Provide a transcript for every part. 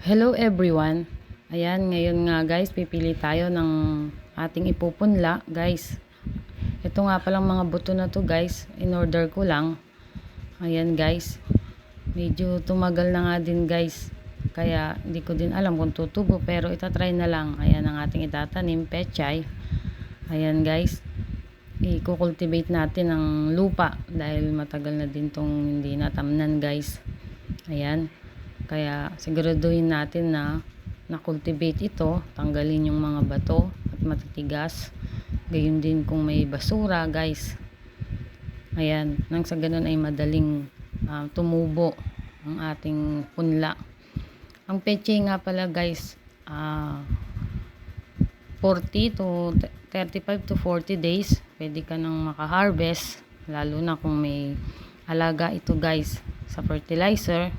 Hello everyone. Ayan, ngayon nga guys, pipili tayo ng ating ipupunla, guys. Ito nga palang mga buto na to, guys. In order ko lang. Ayan, guys. Medyo tumagal na nga din, guys. Kaya hindi ko din alam kung tutubo, pero itatry na lang. Ayan ang ating itatanim, pechay. Ayan, guys. I-cultivate natin ang lupa dahil matagal na din tong hindi natamnan, guys. Ayan. Kaya siguraduhin natin na na-cultivate ito, tanggalin yung mga bato at matitigas. Gayun din kung may basura, guys. Ayan, nang sa ganun ay madaling ah, tumubo ang ating punla. Ang peche nga pala, guys, ah 40 to 35 to 40 days, pwede ka nang maka-harvest, lalo na kung may alaga ito, guys, sa fertilizer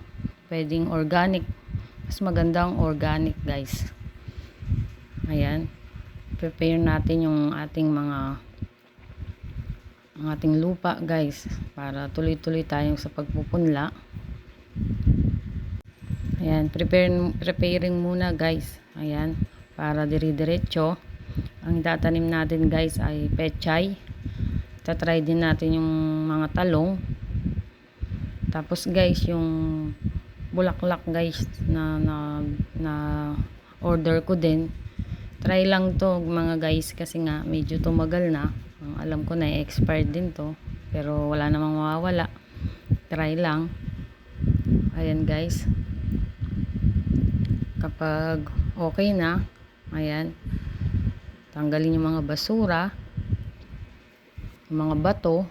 pwedeng organic. Mas magandang organic guys. Ayan. Prepare natin yung ating mga ang ating lupa guys para tuloy-tuloy tayong sa pagpupunla. Ayan prepare, preparing muna guys. Ayan para dire-diretso. Ang itatanim natin guys ay pechay. Tatry din natin yung mga talong. Tapos guys yung bulaklak guys na, na, na order ko din. Try lang to mga guys kasi nga medyo tumagal na. Alam ko na expired din to pero wala namang mawawala. Try lang. Ayan guys. Kapag okay na ayan. Tanggalin yung mga basura yung mga bato.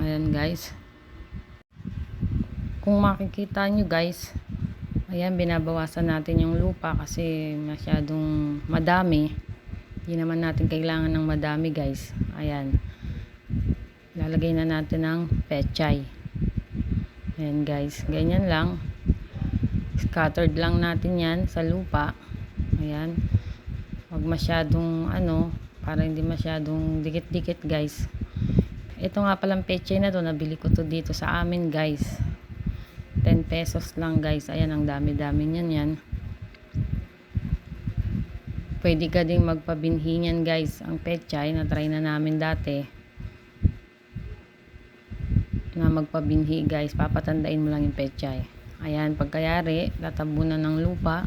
Ayan guys kung makikita nyo guys ayan binabawasan natin yung lupa kasi masyadong madami. Hindi naman natin kailangan ng madami guys. Ayan. Lalagay na natin ng pechay. Ayan guys. Ganyan lang. Scattered lang natin yan sa lupa. Ayan. Wag masyadong ano para hindi masyadong dikit-dikit guys. Ito nga palang pechay na to nabili ko to dito sa amin guys 10 pesos lang guys. Ayan ang dami dami niyan yan. Pwede ka ding magpabinhi niyan guys. Ang pechay na try na namin dati. Na magpabinhi guys. Papatandain mo lang yung pechay ayan pagkayari tatabunan ng lupa.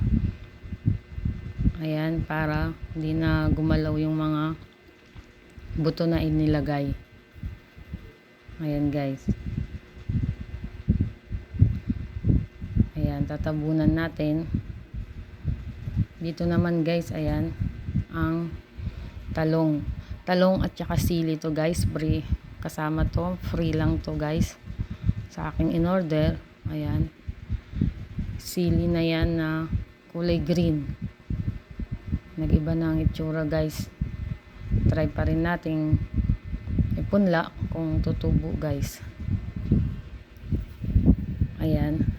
Ayan para hindi na gumalaw yung mga buto na inilagay. Ayan guys ayan tatabunan natin. Dito naman guys ayan ang talong. Talong at saka sili to guys free kasama to free lang to guys. Sa aking in order ayan. Sili na yan na kulay green. Nagiba na ang itsura guys. Try pa rin nating ipunla kung tutubo guys. Ayan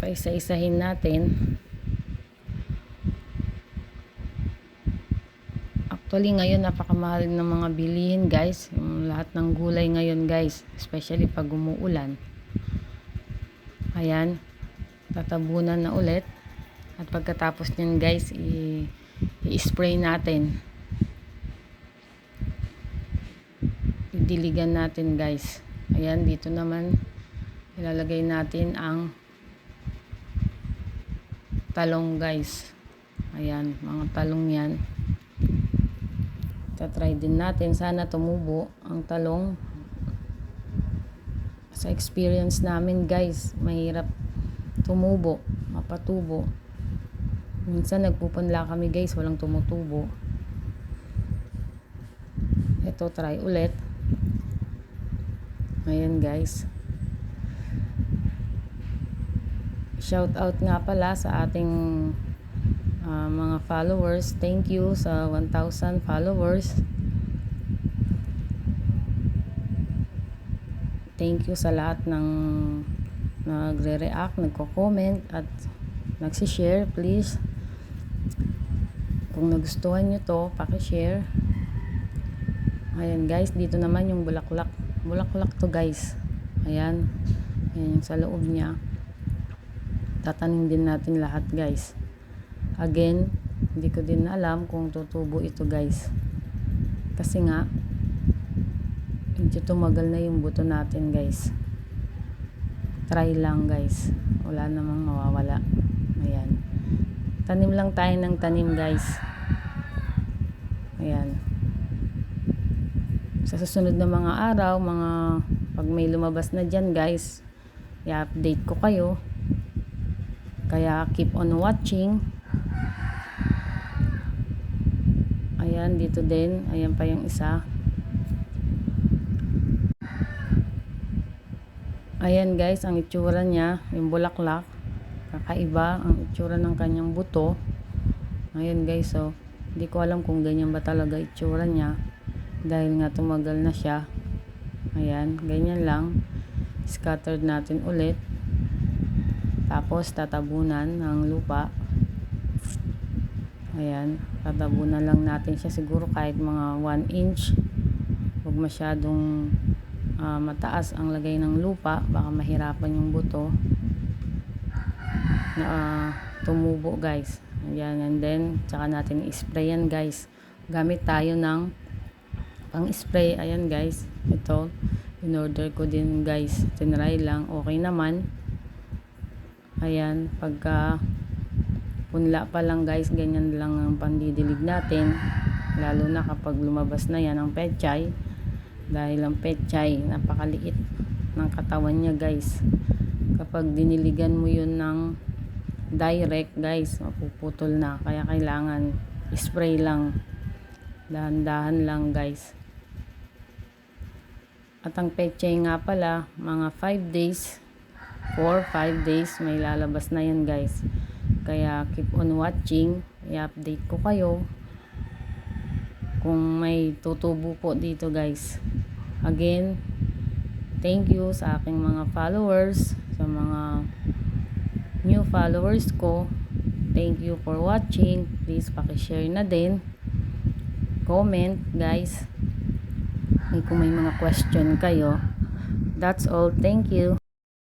paisa-isahin natin. Actually ngayon napakamahal ng mga bilihin guys. Yung lahat ng gulay ngayon guys. Especially pag umuulan. Ayan. Tatabunan na ulit. At pagkatapos nyan guys i-spray natin. Didiligan natin guys. Ayan dito naman. Ilalagay natin ang talong guys. Ayan mga talong yan. Tatry din natin. Sana tumubo ang talong. Sa experience namin guys mahirap tumubo mapatubo. Minsan nagpupunla kami guys walang tumutubo. Ito try ulit. Ayan guys shout out nga pala sa ating uh, mga followers. Thank you sa 1,000 followers. Thank you sa lahat ng nagre-react, nagko-comment at nagsishare please. Kung nagustuhan nyo to pakishare. Ayan guys dito naman yung bulaklak. Bulaklak to guys. Ayan. Ayan yung sa loob niya. Tatanim din natin lahat guys. Again, hindi ko din alam kung tutubo ito guys. Kasi nga, medyo tumagal na yung buto natin guys. Try lang guys. Wala namang mawawala. Ayan. Tanim lang tayo ng tanim guys. Ayan. Sa susunod na mga araw, mga pag may lumabas na dyan guys, i-update ko kayo. Kaya keep on watching. Ayan, dito din. Ayan pa yung isa. Ayan guys, ang itsura niya, yung bulaklak. Kakaiba ang itsura ng kanyang buto. Ayan guys, so hindi ko alam kung ganyan ba talaga itsura niya. Dahil nga tumagal na siya. Ayan, ganyan lang. Scattered natin ulit. Tapos tatabunan ng lupa. Ayan, tatabunan lang natin siya siguro kahit mga 1 inch. Huwag masyadong ah, mataas ang lagay ng lupa, baka mahirapan yung buto na ah, tumubo guys. Ayan, and then tsaka natin i-spray guys. Gamit tayo ng pang-spray. Ayan guys, ito in order ko din guys. Tinry lang, okay naman. Ayan, pagka punla pa lang guys, ganyan lang ang pandidilig natin. Lalo na kapag lumabas na yan ang pechay. Dahil ang pechay, napakaliit ng katawan niya guys. Kapag diniligan mo yun ng direct guys, mapuputol na. Kaya kailangan spray lang. Dahan-dahan lang guys. At ang pechay nga pala, mga 5 days 4-5 days may lalabas na yan guys. Kaya keep on watching. I-update ko kayo kung may tutubo po dito guys. Again thank you sa aking mga followers sa mga new followers ko. Thank you for watching. Please pakishare na din. Comment guys. Kung may mga question kayo that's all. Thank you